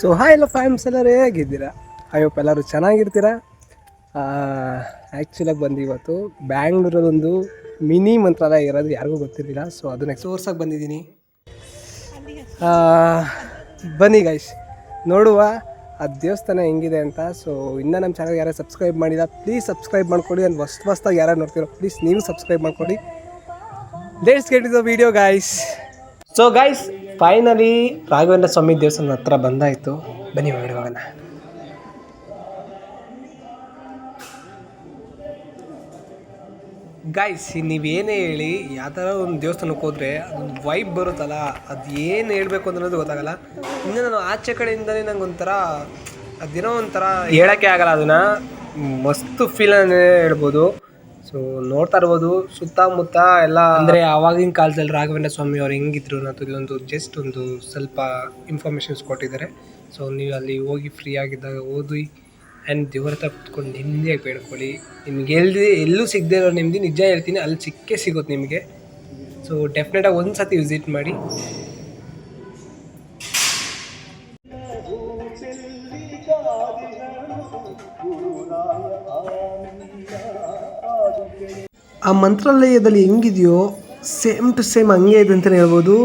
So hi ಎಲ್ಲ ಫ್ಯಾಮ್ಸ್ ಎಲ್ಲರೂ ಹೇಗಿದ್ದೀರಾ? ಹೋಪ್ ಎಲ್ಲರೂ ಚೆನ್ನಾಗಿರ್ತೀರಾ? ಆ್ಯಕ್ಚುಲಾಗಿ ಬಂದು ಇವತ್ತು ಬ್ಯಾಂಗ್ಳೂರಲ್ಲೊಂದು ಮಿನಿ ಮಂತ್ರಾಲಯ ಇರೋದು ಯಾರಿಗೂ ಗೊತ್ತಿರಲಿಲ್ಲ. ಸೊ ಅದನ್ನ ತೋರ್ಸಕ್ಕೆ ಬಂದಿದ್ದೀನಿ. ಬನ್ನಿ ಗೈಶ್ ನೋಡುವ, ಆ ದೇವಸ್ಥಾನ ಹೆಂಗಿದೆ ಅಂತ. ಸೊ ಇನ್ನೂ ನಮ್ಮ ಚಾನಲ್ ಯಾರು ಸಬ್ಸ್ಕ್ರೈಬ್ ಮಾಡಿಲ್ಲ ಪ್ಲೀಸ್ ಸಬ್ಸ್ಕ್ರೈಬ್ ಮಾಡ್ಕೊಡಿ ಒಂದು ಹೊಸ ಹೊಸ್ದಾಗಿ ಯಾರು ನೋಡ್ತಿರೋ ಪ್ಲೀಸ್ ನೀವು ಸಬ್ಸ್ಕ್ರೈಬ್ ಮಾಡ್ಕೊಡಿ let's get the video guys so guys finally Raghavendra Swami ದೇವಸ್ಥಾನ ಹತ್ರ ಬಂದಾಯಿತು. ಬನ್ನಿ ಹೋಗೋಣ ಗಾಯ್ಸ್ ನೀವೇನೇ ಹೇಳಿ ಯಾವ ಥರ ಒಂದು ದೇವಸ್ಥಾನಕ್ಕೆ ಹೋದರೆ ಅದೊಂದು ವೈಬ್ ಬರುತ್ತಲ್ಲ ಅದು ಏನು ಹೇಳಬೇಕು ಅನ್ನೋದು ಗೊತ್ತಾಗಲ್ಲ. ಇನ್ನು ನಾನು ಆಚೆ ಕಡೆಯಿಂದಲೇ ನಂಗೆ ಒಂಥರ ಅದೇನೋ ಒಂಥರ ಹೇಳೋಕ್ಕೆ ಆಗಲ್ಲ ಅದನ್ನು. ಮಸ್ತ್ ಫೀಲ್ ಹೇಳ್ಬೋದು. ಸೊ ನೋಡ್ತಾ ಇರ್ಬೋದು ಸುತ್ತಮುತ್ತ ಎಲ್ಲ ಅಂದರೆ ಆವಾಗಿನ ಕಾಲದಲ್ಲಿ ರಾಘವೇಂದ್ರ ಸ್ವಾಮಿ ಅವ್ರು ಹೆಂಗಿದ್ರು ಅನ್ನೋದು ಇಲ್ಲೊಂದು ಜಸ್ಟ್ ಒಂದು ಸ್ವಲ್ಪ ಇನ್ಫಾರ್ಮೇಷನ್ಸ್ ಕೊಟ್ಟಿದ್ದಾರೆ. ಸೊ ನೀವು ಅಲ್ಲಿ ಹೋಗಿ ಫ್ರೀ ಆಗಿದ್ದಾಗ ಓದಿ ಆ್ಯಂಡ್ ದೇವ್ರ ಹತ್ರ ಕುತ್ಕೊಂಡು ನೆಮ್ಮದಿಯಾಗಿ ಬೇಡ್ಕೊಳ್ಳಿ. ನಿಮ್ಗೆ ಎಲ್ಲಿ ಎಲ್ಲೂ ಸಿಗದೆ ಇರೋ ನೆಮ್ಮದಿ ನಿಜ ಹೇಳ್ತೀನಿ ಅಲ್ಲಿ ಸಿಕ್ಕೇ ಸಿಗುತ್ತೆ ನಿಮಗೆ. ಸೊ ಡೆಫಿನೆಟಾಗಿ ಒಂದು ಸತಿ ವಿಸಿಟ್ ಮಾಡಿ. ಆ ಮಂತ್ರಾಲಯದಲ್ಲಿ ಹೆಂಗಿದೆಯೋ ಸೇಮ್ ಟು ಸೇಮ್ ಹಂಗೆ ಇದೆ ಅಂತಲೇ ಹೇಳ್ಬೋದು.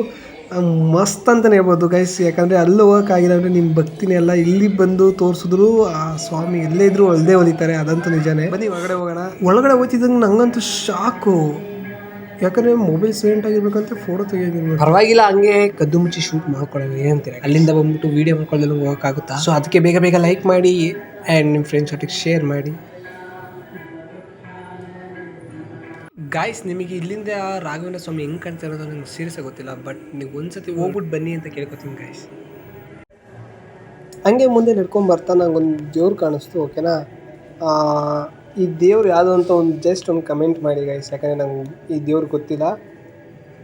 ಮಸ್ತ್ ಅಂತಲೇ ಹೇಳ್ಬೋದು ಗೈಸ್ ಯಾಕಂದರೆ ಅಲ್ಲಿ ಹೋಗೋಕ್ಕಾಗಿಲ್ಲ ಅಂದರೆ ನಿಮ್ಮ ಭಕ್ತಿನೆಲ್ಲ ಇಲ್ಲಿ ಬಂದು ತೋರಿಸಿದ್ರು ಆ ಸ್ವಾಮಿ ಎಲ್ಲೇ ಇದ್ರು ಅಲ್ಲದೆ ಹೊಲಿತಾರೆ ಅದಂತೂ ನಿಜಾನೇ. ಬನ್ನಿ ಒಳಗಡೆ ಹೋಗೋಣ. ಒಳಗಡೆ ಹೋಗ್ತಿದ್ದಂಗೆ ನಂಗಂತೂ ಶಾಕು. ಯಾಕಂದರೆ ಮೊಬೈಲ್ ಸೈಲೆಂಟ್ ಆಗಿರ್ಬೇಕಂತ ಫೋಟೋ ತೆಗಿಯೋದಿಲ್ಲ ಪರವಾಗಿಲ್ಲ ಹಂಗೆ ಕದ್ದು ಮುಚ್ಚಿ ಶೂಟ್ ಮಾಡ್ಕೊಳ್ಳೋಣ ಏನಂತೀರ? ಅಲ್ಲಿಂದ ಬಂದ್ಬಿಟ್ಟು ವೀಡಿಯೋ ಮಾಡ್ಕೊಳ್ಳೋದು ಹೋಗೋಕ್ಕಾಗುತ್ತಾ ಸೊ ಅದಕ್ಕೆ ಬೇಗ ಬೇಗ ಲೈಕ್ ಮಾಡಿ ಆ್ಯಂಡ್ ನಿಮ್ಮ ಫ್ರೆಂಡ್ಸ್ ಒಟ್ಟಿಗೆ ಶೇರ್ ಮಾಡಿ. ಗಾಯ್ಸ್ ನಿಮಗೆ ಇಲ್ಲಿಂದ ರಾಘವೇಂದ್ರ ಸ್ವಾಮಿ ಹೆಂಗೆ ಕಾಣ್ತಾ ಇರೋದು ನಂಗೆ ಸೀರಿಯಸ್ ಗೊತ್ತಿಲ್ಲ ಬಟ್ ನೀವು ಒಂದ್ಸತಿ ಹೋಗ್ಬಿಟ್ಟು ಬನ್ನಿ ಅಂತ ಕೇಳ್ಕೊತೀನಿ ಗಾಯ್ಸ್ ಹಂಗೆ ಮುಂದೆ ನಡ್ಕೊಂಡು ಬರ್ತಾ ನಂಗೊಂದು ದೇವ್ರು ಕಾಣಿಸ್ತು ಓಕೆನಾ ಆ, ಈ ದೇವ್ರು ಯಾವುದು ಅಂತ ಒಂದು ಜಸ್ಟ್ ಒಂದು ಕಮೆಂಟ್ ಮಾಡಿ ಗಾಯ್ಸ್ ಯಾಕಂದರೆ ನಂಗೆ ಈ ದೇವ್ರು ಗೊತ್ತಿಲ್ಲ.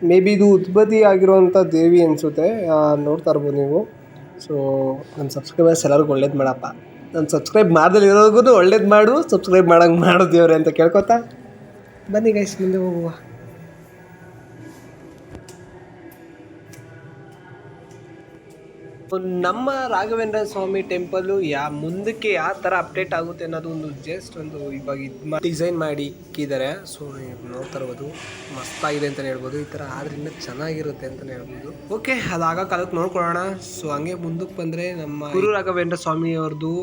ಮೇ ಬಿ ಇದು ಉತ್ಪತ್ತಿ ಆಗಿರುವಂಥ ದೇವಿ ಅನಿಸುತ್ತೆ ನೋಡ್ತಾ ಇರ್ಬೋದು ನೀವು. ಸೊ ನನ್ನ ಸಬ್ಸ್ಕ್ರೈಬರ್ಸ್ ಎಲ್ಲರಿಗೂ ಒಳ್ಳೇದು ಮಾಡಪ್ಪ. ನಾನು ಸಬ್ಸ್ಕ್ರೈಬ್ ಮಾಡ್ದಲ್ಲಿ ಇರೋರಿಗೂ ಒಳ್ಳೇದು ಮಾಡು ಸಬ್ಸ್ಕ್ರೈಬ್ ಮಾಡೋಂಗೆ ಮಾಡು ದೇವ್ರೆ ಅಂತ ಕೇಳ್ಕೊತಾ? ಬನ್ನಿ ಗೈಸ್ ಮುಂದೆ ಹೋಗುವ. ನಮ್ಮ ರಾಘವೇಂದ್ರ ಸ್ವಾಮಿ ಟೆಂಪಲ್ಲು ಯಾ ಮುಂದಕ್ಕೆ ಯಾವ ಥರ ಅಪ್ಡೇಟ್ ಆಗುತ್ತೆ ಅನ್ನೋದು ಒಂದು ಜಸ್ಟ್ ಒಂದು ಇವಾಗ ಇದು ಡಿಸೈನ್ ಮಾಡಿ ಇಕ್ಕಿದ್ದಾರೆ. ಸೊ ನೀವು ನೋಡ್ತಾ ಇರ್ಬೋದು ಮಸ್ತಾಗಿದೆ ಅಂತಲೇ ಹೇಳ್ಬೋದು. ಈ ಥರ ಆದ್ರಿಂದ ಚೆನ್ನಾಗಿರುತ್ತೆ ಅಂತಲೇ ಹೇಳ್ಬೋದು. ಓಕೆ ಅದಾಗ ಕಾಲಕ್ಕೆ ನೋಡ್ಕೊಳ್ಳೋಣ. ಸೊ ಹಂಗೆ ಮುಂದಕ್ಕೆ ಬಂದರೆ ನಮ್ಮ ಗುರು ರಾಘವೇಂದ್ರ ಸ್ವಾಮಿ ಅವ್ರದ್ದು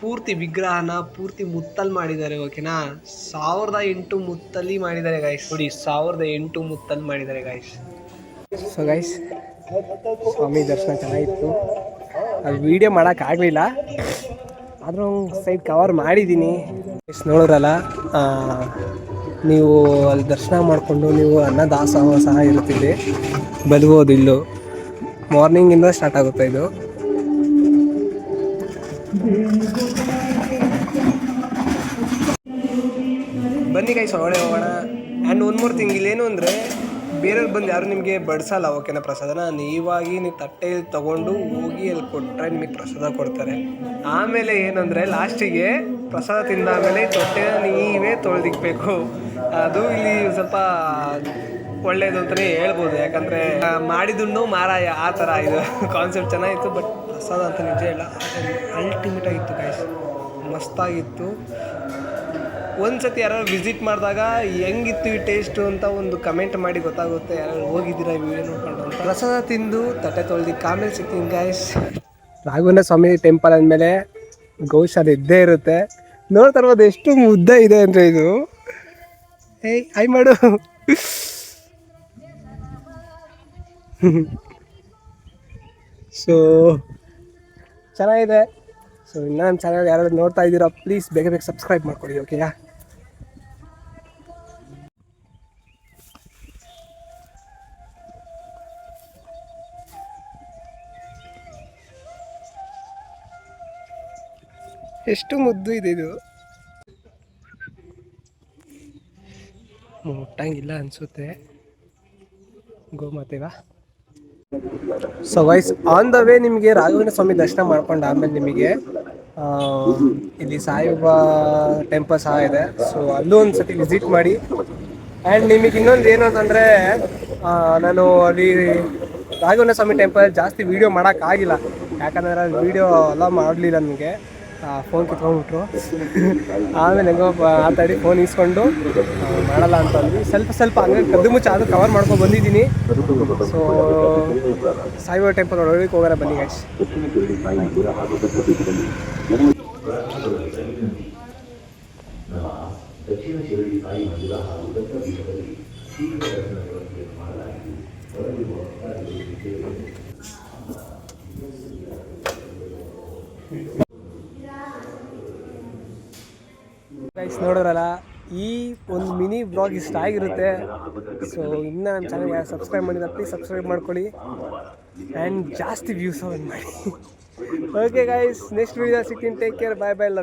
ಪೂರ್ತಿ ವಿಗ್ರಹನ ಪೂರ್ತಿ ಮುತ್ತಲ್ಲಿ ಮಾಡಿದ್ದಾರೆ, ಓಕೆನಾ? ಸಾವಿರದ ಎಂಟು ಮುತ್ತಲ್ಲಿ ಮಾಡಿದ್ದಾರೆ ಗಾಯ್ಸ್ ನೋಡಿ, ಸಾವಿರದ ಎಂಟು ಮುತ್ತಲ್ಲಿ ಮಾಡಿದ್ದಾರೆ ಗಾಯ್ಸ್ ಸೊ ಗೈಸ್ ಸ್ವಾಮಿ ದರ್ಶನ ಚೆನ್ನಾಗಿತ್ತು. ಅದು ವೀಡಿಯೋ ಮಾಡೋಕ್ಕಾಗಲಿಲ್ಲ ಆದರೂ ಸೈಡ್ ಕವರ್ ಮಾಡಿದ್ದೀನಿ ಗೈಸ್ ನೋಡಿದ್ರಲ್ಲ ನೀವು ಅಲ್ಲಿ ದರ್ಶನ ಮಾಡಿಕೊಂಡು ನೀವು ಅನ್ನದಾಸೋಹ ಸಹ ಇರುತ್ತಿದೆ ಬದುಬೋದು ಇಲ್ಲೂ. ಮಾರ್ನಿಂಗಿಂದ ಸ್ಟಾರ್ಟ್ ಆಗುತ್ತೆ ಇದು. ಬನ್ನಿ ಕೈ ಒಳಗಡೆ ಹೋಗೋಣ. ಆ್ಯಂಡ್ ಒಂದು ಮೂರು ತಿಂಗಳೇನು ಅಂದರೆ ಬೇರೆಯವ್ರು ಬಂದು ಯಾರು ನಿಮಗೆ ಬಡಿಸಲ್ಲ ಓಕೆನಾ ಪ್ರಸಾದನ? ನೀವಾಗಿ ನೀವು ತಟ್ಟೆಯಲ್ಲಿ ತಗೊಂಡು ಹೋಗಿ ಅಲ್ಲಿ ಕೊಟ್ಟರೆ ನಿಮಗೆ ಪ್ರಸಾದ ಕೊಡ್ತಾರೆ. ಆಮೇಲೆ ಏನಂದರೆ ಲಾಸ್ಟಿಗೆ ಪ್ರಸಾದ ತಿಂದಾದಮೇಲೆ ತೊಟ್ಟೆನ ನೀವೇ ತೊಳೆದಿಕ್ಬೇಕು. ಅದು ಇಲ್ಲಿ ಸ್ವಲ್ಪ ಒಳ್ಳೇದು ಅಂತಲೇ ಹೇಳ್ಬೋದು. ಯಾಕಂದರೆ ಮಾಡಿದುಣ್ಣು ಮಾರಾಯ. ಆ ಥರ ಇದು ಕಾನ್ಸೆಪ್ಟ್ ಚೆನ್ನಾಗಿತ್ತು ಬಟ್ ಪ್ರಸಾದ ಅಂತ ನಿಜ ಇಲ್ಲ ಅಲ್ಟಿಮೇಟ್ ಆಗಿತ್ತು ಗೈಸ್ ಮಸ್ತಾಗಿತ್ತು. ಒಂದ್ಸತಿ ಯಾರು ವಿಸಿಟ್ ಮಾಡಿದಾಗ ಹೆಂಗಿತ್ತು ಈ ಟೇಸ್ಟು ಅಂತ ಒಂದು ಕಮೆಂಟ್ ಮಾಡಿ ಗೊತ್ತಾಗುತ್ತೆ. ಯಾರು ಹೋಗಿದ್ದೀರಾ ವಿಡಿಯೋ ನೋಡ್ಕೊಂಡು ಪ್ರಸಾದ ತಿಂದು ತಟ್ಟೆ ತೊಳ್ದು ಕಾಮೇಲೆ ಸಿಗ್ತೀನಿ ಗಾಯ್ಸ್ ರಾಘವೇಂದ್ರ ಸ್ವಾಮಿ ಟೆಂಪಲ್ ಅಂದಮೇಲೆ ಗೌಶಾಲೆ ಇದ್ದೇ ಇರುತ್ತೆ. ನೋಡ್ತಾ ಇರ್ಬೋದು ಎಷ್ಟು ಮುದ್ದೆ ಇದೆ ಅಂದರೆ ಇದು. ಏಯ್ ಐ ಮಾಡು. ಸೊ ಚೆನ್ನಾಗಿದೆ. ಸೊ ಇನ್ನೂ ನಮ್ಮ ಚಾನಲ್ ಯಾರಾದ್ರು ನೋಡ್ತಾ ಇದ್ದೀರಾ ಪ್ಲೀಸ್ ಬೇಗ ಬೇಗ ಸಬ್ಸ್ಕ್ರೈಬ್ ಮಾಡ್ಕೊಳ್ಳಿ ಓಕೆಯಾ ಎಷ್ಟು ಮುದ್ದು ಇದೆ ಇದು. ಮುಟ್ಟಂಗಿಲ್ಲ ಅನಿಸುತ್ತೆ. ಗೋಮಾತೆಗ so ways on the way ನಿಮಗೆ ರಾಘವೇಂದ್ರ ಸ್ವಾಮಿ ದರ್ಶನ ಮಾಡ್ಕೊಂಡು ಆಮೇಲೆ ನಿಮಗೆ ಇಲ್ಲಿ ಸಾಯಿಬಾಬಾ ಟೆಂಪಲ್ ಸಹ ಇದೆ. ಸೊ ಅಲ್ಲೂ ಒಂದು ಸತಿ ವಿಸಿಟ್ ಮಾಡಿ. ಆ್ಯಂಡ್ ನಿಮಗೆ ಇನ್ನೊಂದು ಏನು ಅಂತಂದರೆ ನಾನು ಅಲ್ಲಿ ರಾಘವೇಂದ್ರ ಸ್ವಾಮಿ ಟೆಂಪಲ್ ಜಾಸ್ತಿ ವೀಡಿಯೋ ಮಾಡೋಕ್ಕಾಗಿಲ್ಲ ಯಾಕಂದ್ರೆ ವೀಡಿಯೋ ಎಲ್ಲ ಮಾಡಲಿಲ್ಲ ನನಗೆ. ಫೋನ್ ಕಿತ್ಕೊಂಡ್ಬಿಟ್ರು. ಆಮೇಲೆ ಹೆಂಗೋ ಮಾತಾಡಿ ಫೋನ್ ಇಸ್ಕೊಂಡು ಮಾಡಲ್ಲ ಅಂತ ಅಂದ್ವಿ. ಸ್ವಲ್ಪ ಸ್ವಲ್ಪ ಹಂಗೆ ಕದ್ದು ಮುಚ್ಚ ಅದು ಕವರ್ ಮಾಡ್ಕೊಂಡು ಬಂದಿದ್ದೀನಿ. ಸೊ ಸಾಯಿಬಾಬಾ ಟೆಂಪಲ್ ಒಳಗೆ ಹೋಗೋಣ ಬನ್ನಿ ಗೈಸ್ ಗೈಸ್ ನೋಡೋರಲ್ಲ, ಈ ಒಂದು ಮಿನಿ ಬ್ಲಾಗ್ ಇಷ್ಟ ಆಗಿರುತ್ತೆ. ಸೊ ಇನ್ನೂ ನಮ್ಮ ಚಾನಲ್ ಯಾರು ಸಬ್ಸ್ಕ್ರೈಬ್ ಮಾಡಿದ್ರೆ ಪ್ಲೀಸ್ ಸಬ್ಸ್ಕ್ರೈಬ್ ಮಾಡ್ಕೊಳ್ಳಿ. ಆ್ಯಂಡ್ ಜಾಸ್ತಿ ವ್ಯೂಸ್ ಮಾಡಿ. ಓಕೆ ಗೈಸ್ ನೆಕ್ಸ್ಟ್ ವೀಡಿಯೋ ಸಿಗ್ತೀನಿ. Take care bye bye love